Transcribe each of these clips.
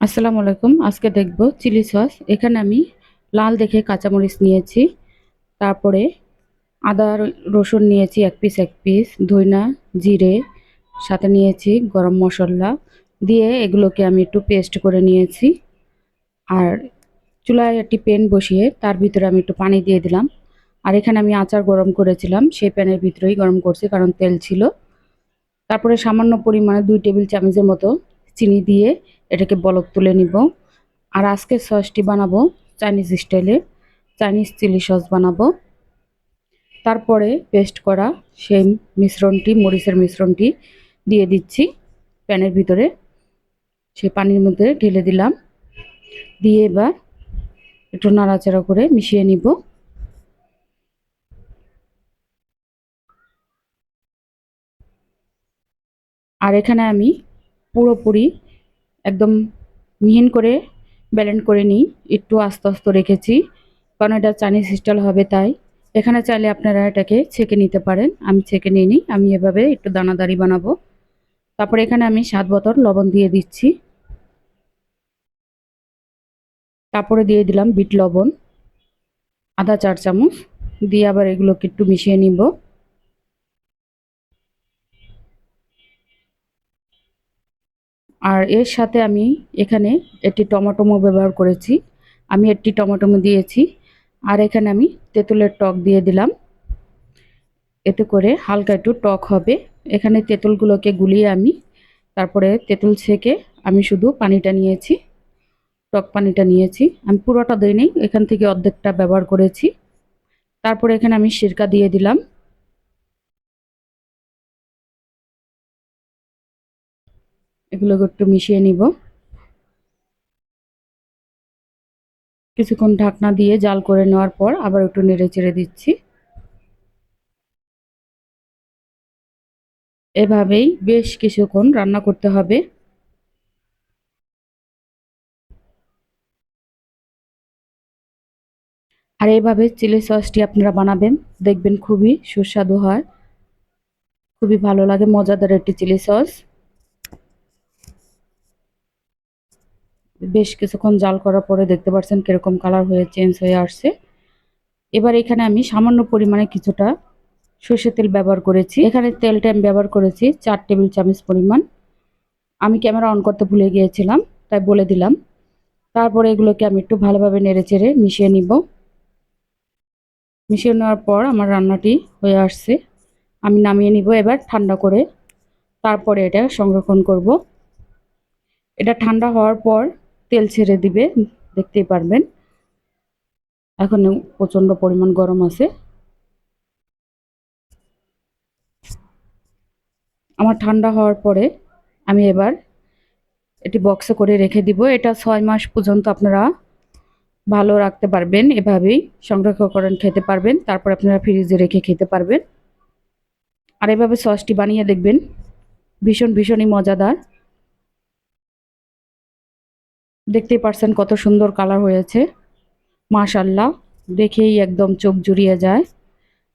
আসসালামু আলাইকুম, আজকে দেখব চিলি সস। এখানে আমি লাল দেখে কাঁচামরিচ নিয়েছি, তারপরে আদা, রসুন নিয়েছি এক পিস এক পিস ধইনা, জিরে, সাথে নিয়েছি গরম মশলা। দিয়ে এগুলোকে আমি একটু পেস্ট করে নিয়েছি। আর চুলায় একটি প্যান বসিয়ে তার ভিতরে আমি একটু পানি দিয়ে দিলাম। আর এখানে আমি আচার গরম করেছিলাম, সেই প্যানের ভিতরেই গরম করছি কারণ তেল ছিল। তারপরে সামান্য পরিমাণে দুই টেবিল চামচের মতো চিনি দিয়ে এটাকে বলক তুলে নিব। আর আজকে সসটি বানাবো চাইনিজ স্টাইলে, চাইনিজ চিলি সস বানাবো। তারপরে পেস্ট করা সেই মিশ্রণটি, মরিচের মিশ্রণটি দিয়ে দিচ্ছি প্যানের ভিতরে। সেই পানির মধ্যে ঢেলে দিলাম। দিয়ে এবার একটু নাড়াচাড়া করে মিশিয়ে নিব। আর এখানে আমি পুরোপুরি একদম মিহিন করে ব্যালেন্ড করে নিই, একটু আস্তে আস্তে রেখেছি, কারণ এটা চাইনিজ স্টাইল হবে তাই। এখানে চাইলে আপনারা এটাকে ছেঁকে নিতে পারেন, আমি ছেঁকে নিয়ে নিই, আমি এভাবে একটু দানাদারি বানাবো। তারপরে এখানে আমি সাত বোতল লবণ দিয়ে দিচ্ছি। তারপরে দিয়ে দিলাম বিট লবণ আধা চার চামচ, দিয়ে আবার এগুলোকে একটু মিশিয়ে নিব। আর এর সাথে আমি এখানে একটি টমাটোমো ব্যবহার করেছি। আমি একটি টমাটোমো দিয়েছি আর এখানে আমি তেঁতুলের টক দিয়ে দিলাম। এতে করে হালকা একটু টক হবে। এখানে তেঁতুলগুলোকে গুলিয়ে আমি তারপরে তেঁতুল ছেঁকে আমি শুধু পানিটা নিয়েছি, টক পানিটা নিয়েছি। আমি পুরোটা দিইনি, এখান থেকে অর্ধেকটা ব্যবহার করেছি। তারপরে এখানে আমি সিরকা দিয়ে দিলাম। এগুলোকে একটু মিশিয়ে নিব। কিছুক্ষণ ঢাকনা দিয়ে জাল করে নেওয়ার পর আবার একটু নেড়ে চেড়ে দিচ্ছি। এভাবেই বেশ কিছুক্ষণ রান্না করতে হবে। আর এইভাবে চিলি সসটি আপনারা বানাবেন, দেখবেন খুবই সুস্বাদু হয়। খুবই ভালো লাগে, মজাদার একটি চিলি সস। বেশ কিছুক্ষণ জাল করার পরে দেখতে পাচ্ছেন কীরকম কালার হয়ে চেঞ্জ হয়ে আসছে। এবার এখানে আমি সামান্য পরিমাণে কিছুটা সর্ষের তেল ব্যবহার করেছি। এখানে তেলটা আমি ব্যবহার করেছি চার টেবিল চামচ পরিমাণ। আমি ক্যামেরা অন করতে ভুলে গিয়েছিলাম, তাই বলে দিলাম। তারপরে এগুলোকে আমি একটু ভালোভাবে নেড়ে চেড়ে মিশিয়ে নিব। মিশিয়ে নেওয়ার পর আমার রান্নাটি হয়ে আসছে। আমি নামিয়ে নিব এবার ঠান্ডা করে। তারপরে এটা সংরক্ষণ করব। এটা ঠান্ডা হওয়ার পর তেল ছেড়ে দিবে, দেখতেই পারবেন। এখন প্রচণ্ড পরিমাণ গরম আছে। আমার ঠান্ডা হওয়ার পরে আমি এবার এটি বক্সে করে রেখে দিব। এটা ছয় মাস পর্যন্ত আপনারা ভালো রাখতে পারবেন, এভাবেই সংরক্ষণ খেতে পারবেন। তারপর আপনারা ফ্রিজে রেখে খেতে পারবেন। আর এভাবে সসটি বানিয়ে দেখবেন। ভীষণ, ভীষণই মজাদার। দেখতেই পারছেন কত সুন্দর কালার হয়েছে। মাশাল্লাহ দেখেই একদম চোখ জুড়িয়ে যায়।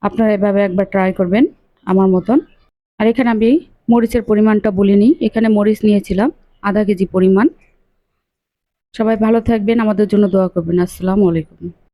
আপনারা এভাবে একবার ট্রাই করবেন আমার মতন। আর এখানে আমি মরিচের পরিমাণটা বলিনি, এখানে মরিচ নিয়েছিলাম, আধা কেজি পরিমাণ। সবাই ভালো থাকবেন, আমাদের জন্য দোয়া করবেন। আসসালামু আলাইকুম।